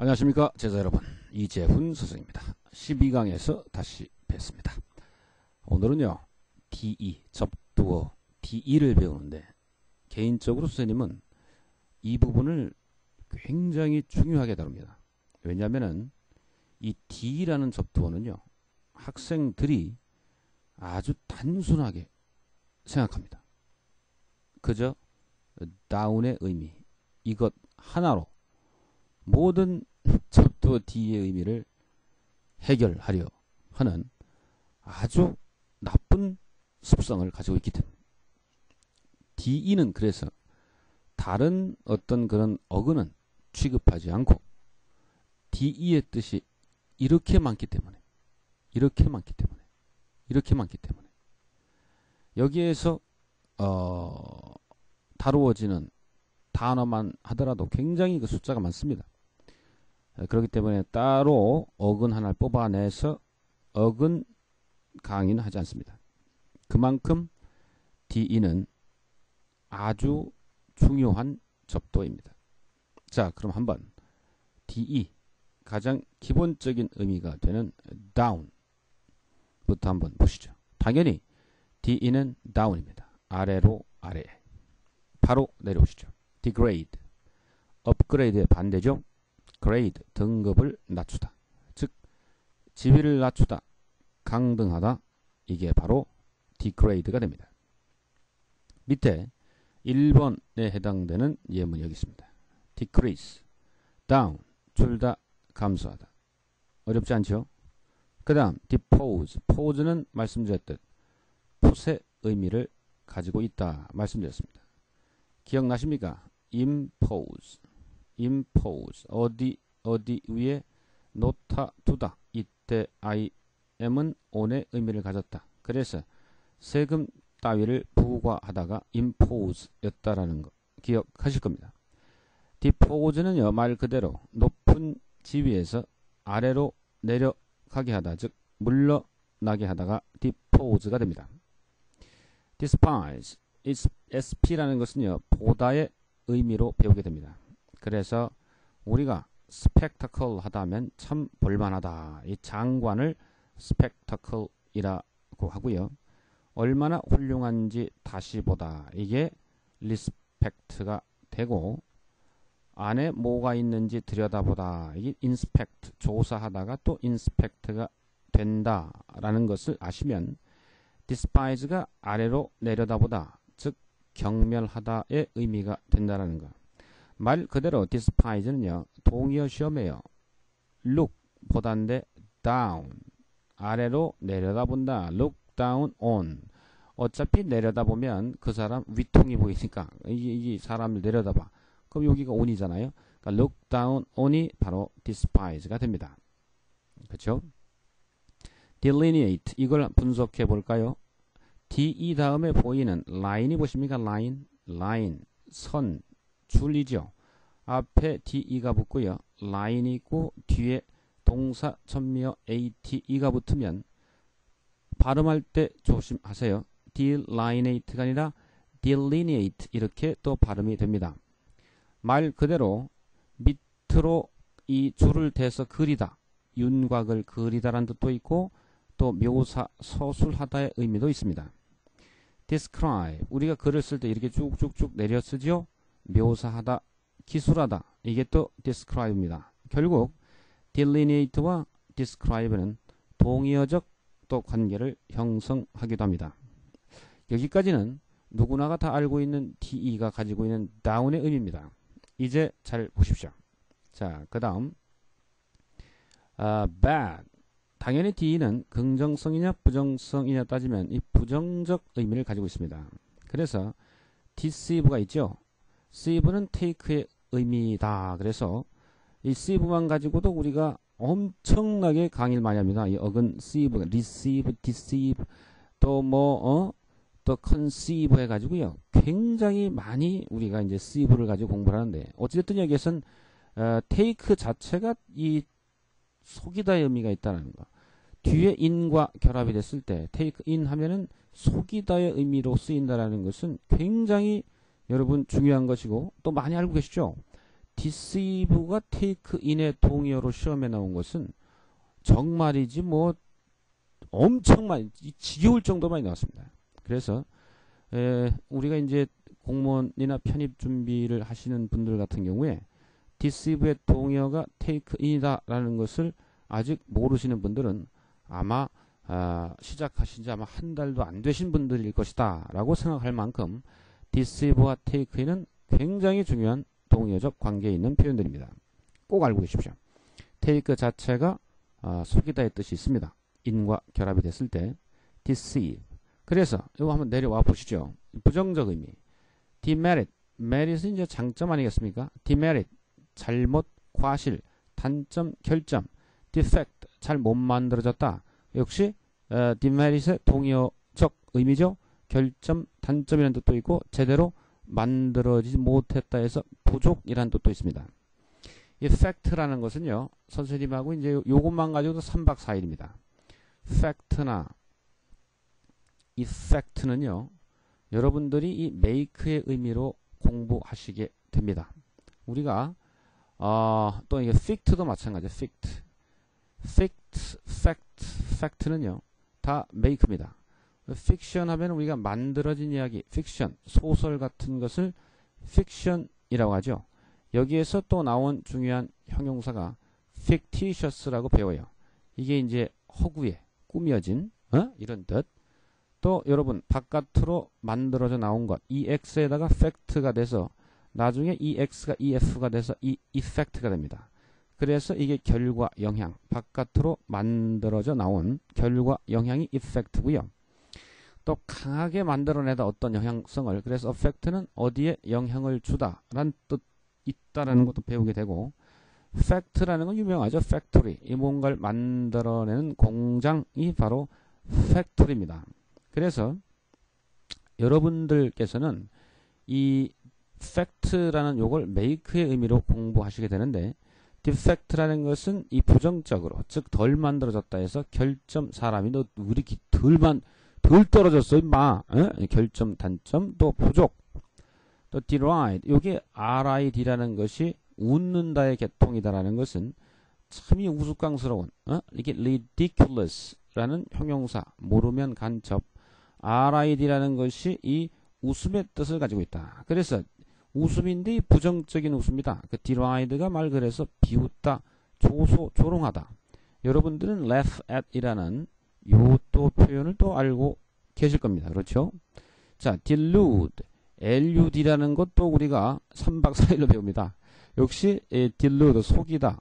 안녕하십니까. 제자 여러분. 이재훈 선생입니다. 12강에서 다시 뵙습니다. 오늘은요 DE 접두어 DE를 배우는데 개인적으로 선생님은 이 부분을 굉장히 중요하게 다룹니다. 왜냐하면 이 D라는 접두어는요 학생들이 아주 단순하게 생각합니다. 그저 다운의 의미 이것 하나로 모든 접두 D의 의미를 해결하려 하는 아주 나쁜 습성을 가지고 있기 때문에 DE는 그래서 다른 어떤 그런 어근은 취급하지 않고 DE의 뜻이 이렇게 많기 때문에 이렇게 많기 때문에 이렇게 많기 때문에 여기에서 어, 다루어지는 단어만 하더라도 굉장히 그 숫자가 많습니다. 그렇기 때문에 따로 어근 하나를 뽑아내서 어근 강의는 하지 않습니다. 그만큼 DE는 아주 중요한 접도입니다. 자, 그럼 한번 DE 가장 기본적인 의미가 되는 down부터 한번 보시죠. 당연히 DE는 down입니다. 아래로 아래. 바로 내려오시죠. degrade. 업그레이드의 반대죠. Grade. 등급을 낮추다. 즉 지위를 낮추다. 강등하다. 이게 바로 degrade가 됩니다. 밑에 1번에 해당되는 예문이 여기 있습니다. decrease, down, 둘다 감소하다. 어렵지 않죠? 그 다음 depose, pose는 말씀드렸듯 풋의 의미를 가지고 있다 말씀드렸습니다. 기억나십니까? impose, impose, 어디 어디 위에 놓다 두다 이때 im은 on의 의미를 가졌다. 그래서 세금 따위를 부과하다가 impose였다라는 거 기억하실 겁니다. depose는요 말 그대로 높은 지위에서 아래로 내려가게 하다 즉 물러나게 하다가 depose가 됩니다. despise SP라는 것은요 보다의 의미로 배우게 됩니다. 그래서 우리가 스펙타클 하다면 참 볼만하다. 이 장관을 스펙타클이라고 하고요. 얼마나 훌륭한지 다시 보다. 이게 리스펙트가 되고 안에 뭐가 있는지 들여다보다. 이게 인스펙트 조사하다가 또 인스펙트가 된다라는 것을 아시면 디스파이즈가 아래로 내려다보다 즉 경멸하다의 의미가 된다라는 것. 말 그대로 디스파이즈는요 동의어 시험에요. look 보다인데 down 아래로 내려다본다. look down on 어차피 내려다보면 그 사람 위통이 보이니까 이, 이 사람을 내려다봐. 그럼 여기가 on이잖아요. 그러니까 look down on이 바로 despise가 됩니다. 그렇죠? delineate 이걸 분석해 볼까요? DE 다음에 보이는 라인이 보십니까? 라인, 라인, 선, 줄이죠. 앞에 DE가 붙고요. 라인이 있고 뒤에 동사 천미어 ATE가 붙으면 발음할 때 조심하세요. delineate가 아니라 delineate 이렇게 또 발음이 됩니다. 말 그대로 밑으로 이 줄을 대서 그리다, 윤곽을 그리다라는 뜻도 있고 또 묘사, 서술하다의 의미도 있습니다. describe 우리가 글을 쓸 때 이렇게 쭉쭉쭉 내려 쓰죠. 묘사하다, 기술하다 이게 또 describe입니다. 결국 delineate와 describe는 동의어적 또 관계를 형성하기도 합니다. 여기까지는 누구나가 다 알고 있는 DE가 가지고 있는 down의 의미입니다. 이제 잘 보십시오. 자, 그 다음 아, bad 당연히 D는 긍정성이냐 부정성이냐 따지면 이 부정적 의미를 가지고 있습니다. 그래서 deceive가 있죠. Deceive는 take의 의미다. 그래서 이 receive만 가지고도 우리가 엄청나게 강의를 많이 합니다. 이 어근 receive, receive, deceive 또뭐 어? 또 conceive 해가지고요. 굉장히 많이 우리가 이제 receive를 가지고 공부를 하는데 어찌됐든 여기에선 어, take 자체가 이 속이다의 의미가 있다는 거. 뒤에 in과 결합이 됐을 때 take in 하면은 속이다의 의미로 쓰인다라는 것은 굉장히 여러분 중요한 것이고 또 많이 알고 계시죠? deceive가 take in의 동의어로 시험에 나온 것은 정말이지 뭐 엄청 많이 지겨울 정도 많이 나왔습니다. 그래서 에, 우리가 이제 공무원이나 편입 준비를 하시는 분들 같은 경우에 deceive의 동의어가 take in이다라는 것을 아직 모르시는 분들은 아마 아, 시작하신 지 아마 한 달도 안 되신 분들일 것이다 라고 생각할 만큼 deceive와 take인은 굉장히 중요한 동의어적 관계에 있는 표현들입니다. 꼭 알고 계십시오. take 자체가 아, 속이다의 뜻이 있습니다. in과 결합이 됐을 때 deceive 그래서 이거 한번 내려와 보시죠. 부정적 의미 demerit merit은 이제 장점 아니겠습니까? demerit 잘못, 과실, 단점, 결점 defect 잘 못 만들어졌다. 역시 어, demerit의 동의어적 의미죠. 결점, 단점이라는 뜻도 있고 제대로 만들어지지 못했다 해서 부족이라는 뜻도 있습니다. effect라는 것은요. 선생님하고 이제 요것만 가지고도 3박 4일입니다. fact나 effect는요. 여러분들이 이 make의 의미로 공부하시게 됩니다. 우리가 어, 또 이게 fict도 마찬가지예요. fict. fict, fact, fact는요. 다 make입니다. Fiction 하면 우리가 만들어진 이야기, fiction, 소설 같은 것을 fiction이라고 하죠. 여기에서 또 나온 중요한 형용사가 fictitious라고 배워요. 이게 이제 허구에 꾸며진 어? 이런 뜻. 또 여러분 바깥으로 만들어져 나온 것 ex에다가 fact가 돼서 나중에 ex가 ef가 돼서 이 effect가 됩니다. 그래서 이게 결과 영향 바깥으로 만들어져 나온 결과 영향이 effect고요. 또 강하게 만들어내다 어떤 영향성을 그래서 effect는 어디에 영향을 주다라는 뜻 있다라는 것도 배우게 되고 fact라는 건 유명하죠. factory 이 뭔가를 만들어내는 공장이 바로 factory입니다. 그래서 여러분들께서는 이 fact라는 요걸 make의 의미로 공부하시게 되는데 defect라는 것은 이 부정적으로 즉 덜 만들어졌다 해서 결점 사람이 너 우리 덜만 덜 떨어졌어 임마 에? 결점 단점 또 부족 또 deride 요게 rid라는 것이 웃는다의 계통이다라는 것은 참이 우스꽝스러운 어? 이게 ridiculous라는 형용사 모르면 간첩 rid라는 것이 이 웃음의 뜻을 가지고 있다. 그래서 웃음인데 부정적인 웃음이다. 그 deride가 말 그래서 비웃다, 조소, 조롱하다. 여러분들은 laugh at 이라는 요 또 표현을 또 알고 계실 겁니다. 그렇죠? 자, delude, lud라는 것도 우리가 3박 4일로 배웁니다. 역시 에, delude, 속이다.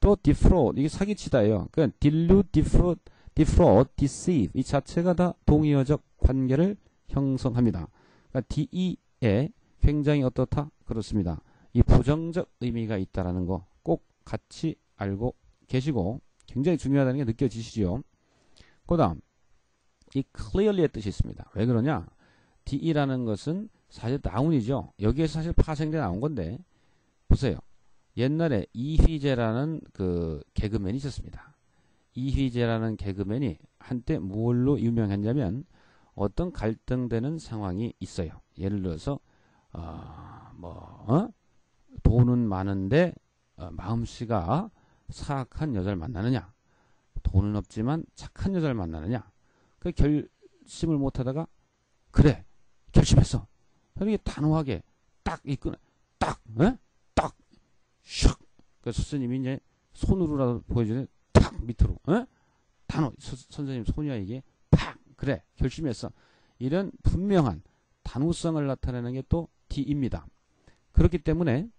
또 defraud, 이게 사기치다예요. 그 delude, defraud, defraud, deceive 이 자체가 다 동의어적 관계를 형성합니다. 그러니까 de에 굉장히 어떻다? 그렇습니다. 이 부정적 의미가 있다라는 거 꼭 같이 알고 계시고 굉장히 중요하다는 게 느껴지시죠? 그 다음 이 clearly의 뜻이 있습니다. 왜 그러냐? de라는 것은 사실 나운이죠. 여기에서 사실 파생돼 나온 건데 보세요. 옛날에 이휘재라는 그 개그맨이 있었습니다. 이휘재라는 개그맨이 한때 무엇로 유명했냐면 어떤 갈등되는 상황이 있어요. 예를 들어서 어, 뭐 어? 돈은 많은데 어, 마음씨가 사악한 여자를 만나느냐 돈은 없지만 착한 여자를 만나느냐 그 결심을 못하다가 그래 결심했어 이렇게 단호하게 딱 이끄 딱 에? 딱 샥. 그래서 스님이 이제 손으로라도 보여주는 탁 밑으로 에? 단호 서, 선생님 손이야 이게 팍 그래 결심했어 이런 분명한 단호성을 나타내는 게 또 D입니다. 그렇기 때문에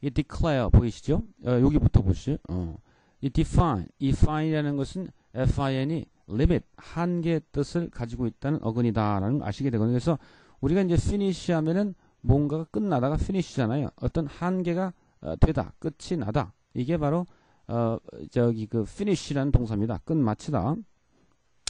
이 declare 보이시죠? 어, 여기부터 보시죠. 어. 이 define, 이 fine이라는 것은 fin이 limit, 한계의 뜻을 가지고 있다는 어근이다라는 걸 아시게 되거든요. 그래서 우리가 이제 finish 하면은 뭔가가 끝나다가 finish잖아요. 어떤 한계가 어, 되다, 끝이 나다. 이게 바로 어, 저기 그 finish라는 동사입니다. 끝마치다.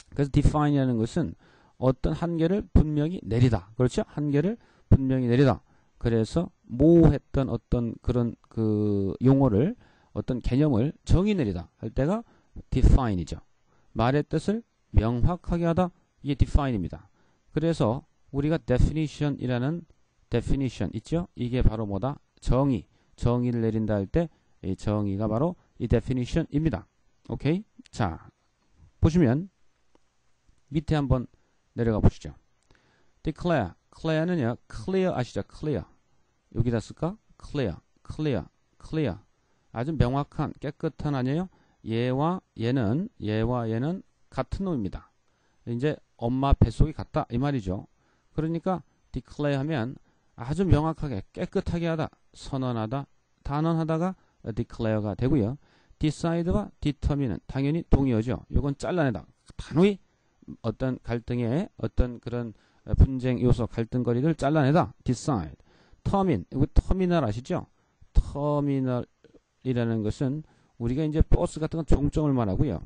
그래서 define이라는 것은 어떤 한계를 분명히 내리다. 그렇죠? 한계를 분명히 내리다. 그래서 모호했던 어떤 그런 그 용어를 어떤 개념을 정의 내리다 할 때가 define이죠. 말의 뜻을 명확하게 하다 이게 define입니다. 그래서 우리가 definition이라는 definition 있죠? 이게 바로 뭐다? 정의, 정의를 내린다 할 때 이 정의가 바로 이 definition입니다. 오케이? 자, 보시면 밑에 한번 내려가 보시죠. declare, declare는요, clear 아시죠? clear. 여기다 쓸까? clear, clear, clear. 아주 명확한, 깨끗한 아니에요? 얘와 얘는, 얘와 얘는 같은 놈입니다. 이제 엄마 뱃속이 같다 이 말이죠. 그러니까 declare 하면 아주 명확하게 깨끗하게 하다, 선언하다, 단언하다가 declare가 되고요. decide와 determine은 당연히 동의어죠. 이건 잘라내다. 단호히 어떤 갈등의 어떤 그런 분쟁 요소 갈등거리를 잘라내다. decide. termin. 이거 터미널 아시죠? 터미널 이라는 것은 우리가 이제 버스 같은 건 종점을 말하고요.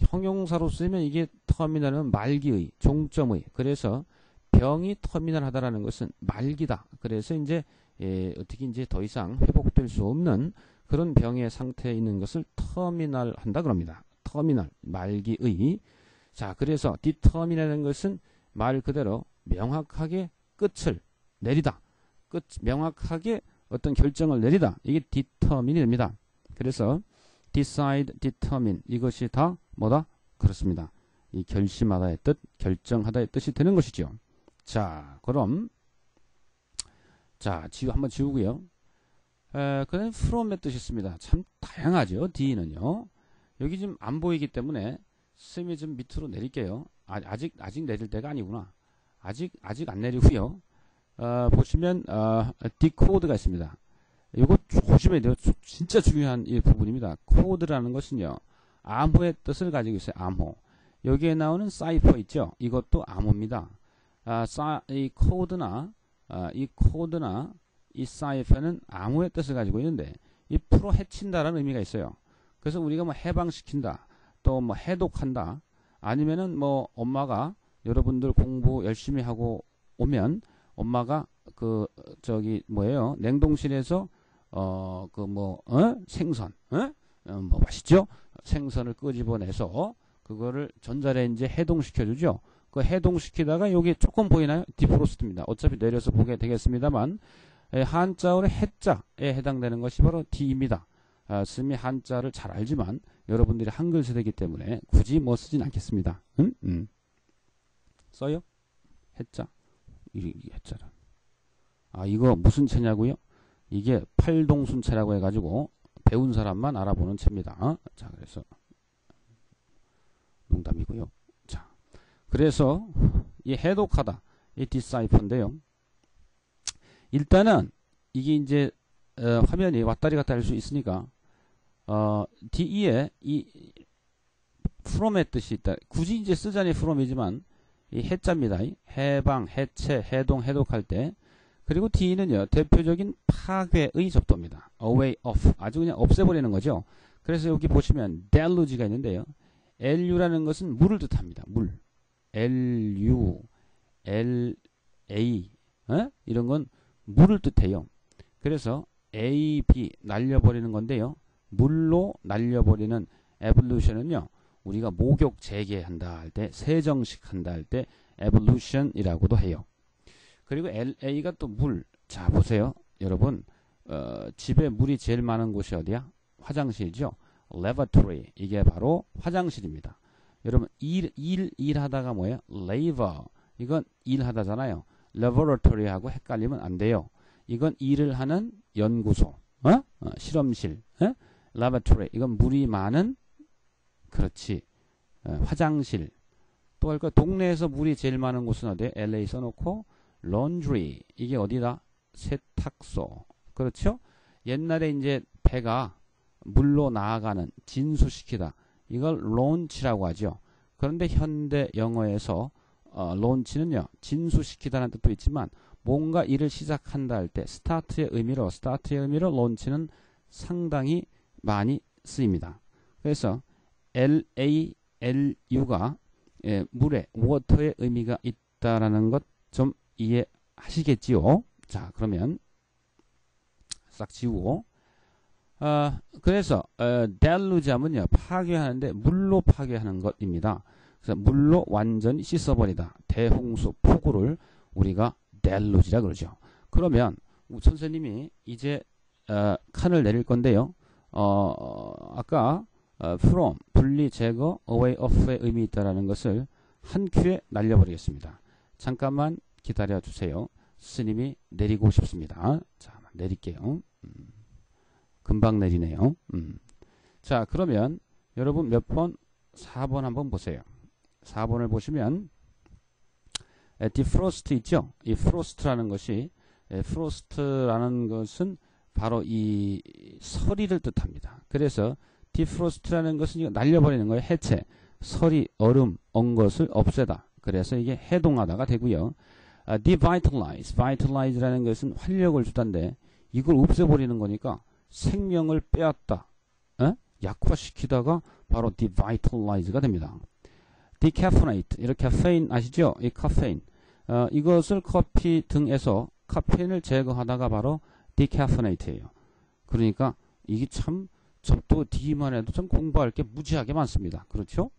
형용사로 쓰면 이게 터미널은 말기의, 종점의. 그래서 병이 터미널 하다라는 것은 말기다. 그래서 이제 예, 어떻게 이제 더 이상 회복될 수 없는 그런 병의 상태에 있는 것을 터미널 한다 그럽니다. 터미널, 말기의. 자, 그래서 디터미널이라는 것은 말 그대로 명확하게 끝을 내리다. 끝, 명확하게 어떤 결정을 내리다. 이게 됩니다. 그래서 decide, determine 이것이 다 뭐다? 그렇습니다. 이 결심하다의 뜻, 결정하다의 뜻이 되는 것이죠. 자, 그럼 자, 지우 한번 지우고요. 에, 그다음 from의 뜻이 있습니다. 참 다양하죠. D는요. 여기 지금 안 보이기 때문에 쌤이 좀 밑으로 내릴게요. 아, 아직 아직 내릴 때가 아니구나. 아직 아직 안 내리고요. 어, 보시면 어, 디코드가 있습니다. 이거 조심해야 돼요. 진짜 중요한 이 부분입니다. 코드라는 것은요. 암호의 뜻을 가지고 있어요. 암호. 여기에 나오는 사이퍼 있죠. 이것도 암호입니다. 아, 사, 이 코드나 아, 이 코드나 이 사이퍼는 암호의 뜻을 가지고 있는데 이 풀어 해친다라는 의미가 있어요. 그래서 우리가 뭐 해방시킨다, 또 뭐 해독한다, 아니면은 뭐 엄마가 여러분들 공부 열심히 하고 오면 엄마가 그 저기 뭐예요 냉동실에서 어 그 뭐 어? 생선 어? 어? 뭐 맛있죠 생선을 끄집어내서 그거를 전자레인지에 해동시켜 주죠 그 해동시키다가 여기 조금 보이나요 디프로스트입니다 어차피 내려서 보게 되겠습니다만 한자어의 해자에 해당되는 것이 바로 D입니다 아, 스미 한자를 잘 알지만 여러분들이 한글 세대이기 때문에 굳이 뭐 쓰진 않겠습니다 음? 음. 써요 해자 해자라 아 이거 무슨 채냐고요? 이게 팔동순채라고 해가지고 배운 사람만 알아보는 채입니다. 어? 자 그래서 농담이고요. 자 그래서 이 해독하다 이 디사이퍼인데요. 일단은 이게 이제 어, 화면이 왔다리 갔다 할 수 있으니까 어, DE에 이 from의 뜻이 있다. 굳이 이제 쓰자니 from이지만 이 해자입니다. 해방, 해체, 해동, 해독할 때 그리고 D는요, 대표적인 파괴의 접도입니다. away off. 아주 그냥 없애버리는 거죠. 그래서 여기 보시면 deluge가 있는데요. LU라는 것은 물을 뜻합니다. 물. LU, LA, 어? 이런 건 물을 뜻해요. 그래서 A, B 날려버리는 건데요. 물로 날려버리는 evolution은요. 우리가 목욕 재개한다 할 때, 세정식 한다 할 때 evolution이라고도 해요. 그리고 LA가 또 물. 자, 보세요. 여러분, 어, 집에 물이 제일 많은 곳이 어디야? 화장실이죠. lavatory. 이게 바로 화장실입니다. 여러분, 일, 일, 일 하다가 뭐예요? labor. 이건 일 하다잖아요. laboratory하고 헷갈리면 안 돼요. 이건 일을 하는 연구소. 어? 어 실험실. 어? laboratory. 이건 물이 많은 그렇지. 어, 화장실. 또 할까 동네에서 물이 제일 많은 곳은 어디? LA 써놓고 laundry 이게 어디다? 세탁소. 그렇죠? 옛날에 이제 배가 물로 나아가는 진수시키다. 이걸 launch라고 하죠. 그런데 현대 영어에서 어, launch는요. 진수시키다는 뜻도 있지만 뭔가 일을 시작한다 할때 start의 의미로 start의 의미로 launch는 상당히 많이 쓰입니다. 그래서 LALU가 예, 물에 water의 의미가 있다라는 것 좀 이해하시겠지요? 자, 그러면 싹 지우고 어, 그래서 어, 델루지하면요 파괴하는데 물로 파괴하는 것입니다. 그래서 물로 완전히 씻어버리다 대홍수 폭우를 우리가 델루지라 그러죠. 그러면 선생님이 이제 어, 칸을 내릴 건데요. 어, 아까 어, from 분리 제거 away off의 의미 있다라는 것을 한 큐에 날려버리겠습니다. 잠깐만 기다려 주세요. 스님이 내리고 싶습니다. 자, 내릴게요. 음, 금방 내리네요. 음. 자, 그러면 여러분 몇 번? 4번 한번 보세요. 4번을 보시면 에, 디프로스트 있죠? 이 프로스트라는 것이 에, 프로스트라는 것은 바로 이 서리를 뜻합니다. 그래서 디프로스트라는 것은 날려버리는 거예요. 해체. 서리, 얼음, 온 것을 없애다. 그래서 이게 해동하다가 되고요. 아, devitalize, vitalize라는 것은 활력을 주다인데 이걸 없애버리는 거니까 생명을 빼앗다. 에? 약화시키다가 바로 devitalize가 됩니다. decaffeinate, 이렇게 카페인 아시죠? 이 카페인. 어, 이것을 커피 등에서 카페인을 제거하다가 바로 decaffeinate예요. 그러니까 이게 참 접도 D만 해도 참 공부할 게 무지하게 많습니다. 그렇죠?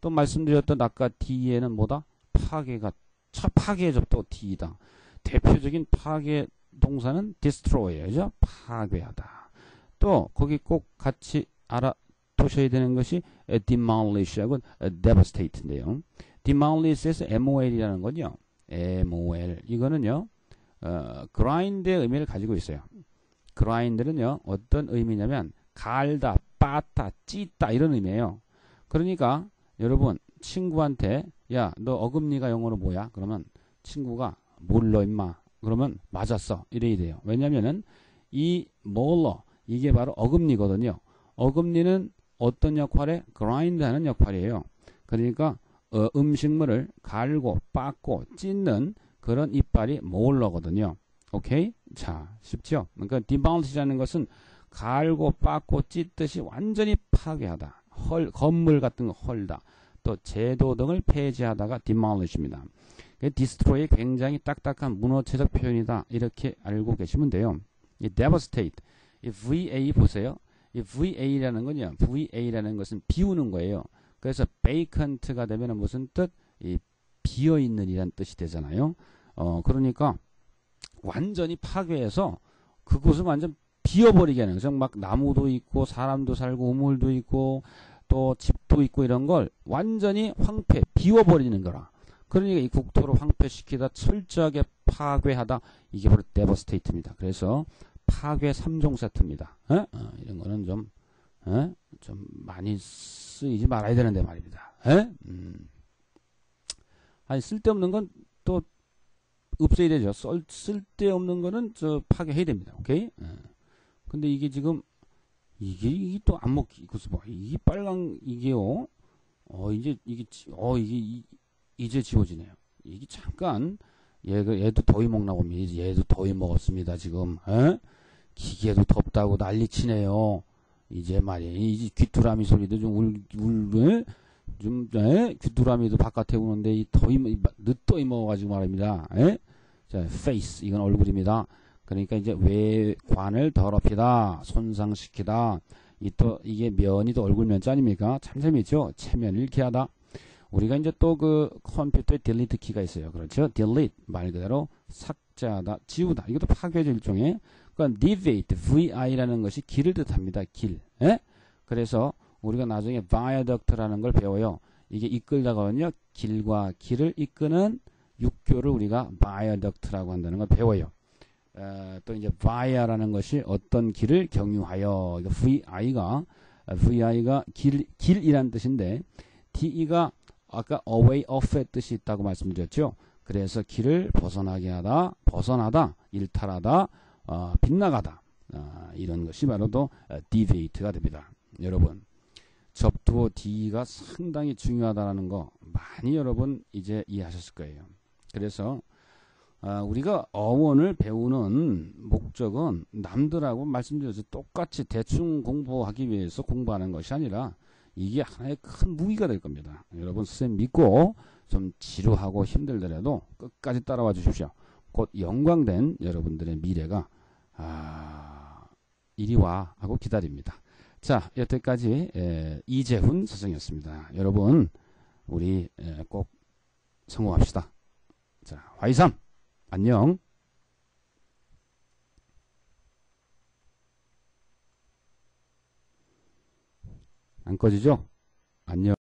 또 말씀드렸던 아까 D에는 뭐다? 파괴가 차 파괴 접도 D이다. 대표적인 파괴 동사는 destroy죠. 파괴하다. 또 거기 꼭 같이 알아두셔야 되는 것이 demolish하고 devastate인데요. demolish에서 mol이라는 건요. mol 이거는요. 어, grind의 의미를 가지고 있어요. grind는요. 어떤 의미냐면 갈다, 빠다, 찢다 이런 의미예요. 그러니까 여러분 친구한테 야 너 어금니가 영어로 뭐야? 그러면 친구가 몰라 임마. 그러면 맞았어. 이래야 돼요. 왜냐면은 이 몰러 이게 바로 어금니거든요. 어금니는 어떤 역할에 그라인드 하는 역할이에요. 그러니까 어, 음식물을 갈고 빻고 찢는 그런 이빨이 몰러거든요. 오케이? 자, 쉽죠? 그러니까 디바운스라는 것은 갈고 빻고 찢듯이 완전히 파괴하다. 헐, 건물 같은 거 헐다. 또 제도 등을 폐지하다가 demolish입니다. 디스트로이의 굉장히 딱딱한 문어체적 표현이다. 이렇게 알고 계시면 돼요. 이 devastate, 이 VA 보세요. 이 VA라는 건요. VA라는 것은 비우는 거예요. 그래서 vacant가 되면 무슨 뜻? 이 비어 있는 이란 뜻이 되잖아요. 어, 그러니까 완전히 파괴해서 그곳을 완전 비어버리게 하는 거죠. 막 나무도 있고 사람도 살고 우물도 있고 또 집도 있고 이런 걸 완전히 황폐 비워버리는 거라. 그러니까 이 국토를 황폐시키다 철저하게 파괴하다 이게 바로 데버스테이트입니다. 그래서 파괴 3종 세트입니다. 어? 어, 이런 거는 좀, 어? 좀 많이 쓰이지 말아야 되는데 말입니다. 음. 아니 쓸데없는 건 또 없애야 되죠. 쓸, 쓸데없는 거는 저 파괴해야 됩니다. 오케이? 어. 근데 이게 지금 이게, 이게 또안 그래서 뭐, 이게 빨강, 이게요. 어, 이제, 이게, 어, 이게, 이, 이제 지워지네요. 이게 잠깐, 얘가, 얘도 더위 먹나 봅니다. 얘도 더위 먹었습니다, 지금. 에? 기계도 덥다고 난리치네요. 이제 말이에요. 이제 귀뚜라미 소리도 좀 울, 울, 좀, 에? 귀뚜라미도 바깥에 우는데, 이 더위, 늦더위 먹어가지고 말입니다. 에? 자, face. 이건 얼굴입니다. 그러니까 이제 외관을 더럽히다, 손상시키다. 이또 이게 면이 또 얼굴 면자 아닙니까? 참 재밌죠? 체면을 잃게 하다. 우리가 이제 또 그 컴퓨터에 딜리트 키가 있어요. 그렇죠? 딜리트 말 그대로 삭제하다, 지우다. 이것도 파괴죠 일종의. 그러니까 deviate, vi라는 것이 길을 뜻합니다. 길. 에? 그래서 우리가 나중에 viaduct라는 걸 배워요. 이게 이끌다거든요. 길과 길을 이끄는 육교를 우리가 viaduct라고 한다는 걸 배워요. 어, 또 이제 via라는 것이 어떤 길을 경유하여 vi가 vi가 길 길이란 뜻인데 de가 아까 away off의 뜻이 있다고 말씀드렸죠. 그래서 길을 벗어나게 하다, 벗어나다, 일탈하다, 어, 빗나가다 어, 이런 것이 바로 또 deviate가 됩니다. 여러분 접두어 D가 상당히 중요하다는 거 많이 여러분 이제 이해하셨을 거예요. 그래서 아, 우리가 어원을 배우는 목적은 남들하고 말씀드렸죠. 똑같이 대충 공부하기 위해서 공부하는 것이 아니라 이게 하나의 큰 무기가 될 겁니다. 여러분 선생님 믿고 좀 지루하고 힘들더라도 끝까지 따라와 주십시오. 곧 영광된 여러분들의 미래가 아, 이리 와 하고 기다립니다. 자 여태까지 에, 이재훈 선생이었습니다. 여러분 우리 에, 꼭 성공합시다. 자 화이삼 안녕. 안 꺼지죠? 안녕.